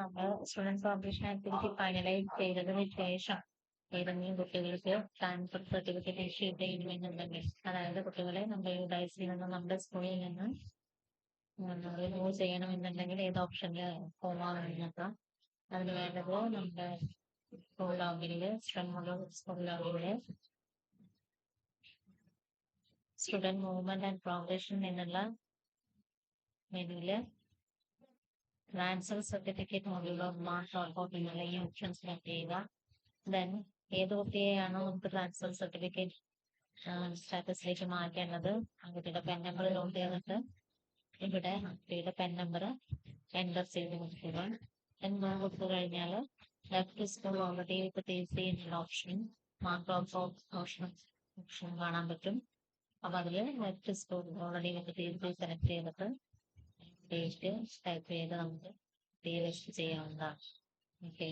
നമ്മൾ student operation activity finalise ചെയ്തതിന് ശേഷം ഏതെങ്കിലും കുട്ടികൾക്ക് ട്രാൻസ്ഫർ സർട്ടിഫിക്കറ്റ് ഇഷ്യൂ ചെയ്യുന്നുണ്ടെങ്കിൽ അതായത് കുട്ടികളെ നമ്മുടെ യുഡൈസിൽ നിന്ന് നമ്മുടെ സ്കൂളിൽ നിന്ന് റിമൂവ് ചെയ്യണമെന്നുണ്ടെങ്കിൽ ഏത് ഓപ്ഷനിൽ പോകാമെന്ന് നോക്കാം. അതിന് വേണ്ടത് നമ്മുടെ സ്കൂൾ ലോഗിനിൽ സ്ട്രെങ്ങുള്ള സ്കൂൾ ലോഗിനിൽ സ്റ്റുഡന്റ് മൂവ്മെന്റ് ആൻഡ് പ്രോഗ്രഷൻ എന്നുള്ള മെനുവിൽ ട്രാൻസ്ഫർ സർട്ടിഫിക്കറ്റ് മുതലുള്ള മാർക്ക് ഔട്ട്പുട്ട് എന്നുള്ള ഈ ഓപ്ഷൻ സെലക്ട് ചെയ്യുക. ദെൻ ഏത് കുട്ടിയെയാണോ നമുക്ക് ട്രാൻസ്ഫർ സർട്ടിഫിക്കറ്റ് സ്റ്റാറ്റസിലേക്ക് മാറ്റേണ്ടത്? ആ കുട്ടിയുടെ പെൻ നമ്പർ ലോഡ് ചെയ്തിട്ട് ഇവിടെ ആ കുട്ടിയുടെ പെൻ നമ്പർ എന്റർ ചെയ്ത് കൊടുക്കുക. എന്ന് കൊടുത്തു കഴിഞ്ഞാൽ ലെഫ്റ്റ് സ്കൂൾ ഓൾറെഡി ഇപ്പോൾ എന്നുള്ള ഓപ്ഷൻ മാർക്ക് ഓപ്ഷൻ ഓപ്ഷൻ കാണാൻ പറ്റും. അപ്പൊ അതിൽ ലെഫ്റ്റ് സ്കൂൾ ഓൾറെഡി നമുക്ക് ടി സെലക്ട് ചെയ്തിട്ട് ഡേറ്റ് ടൈപ്പ് ചെയ്ത് നമുക്ക് ഡി ലിസ്റ്റ് ചെയ്യാവുന്നതാണ് ഓക്കെ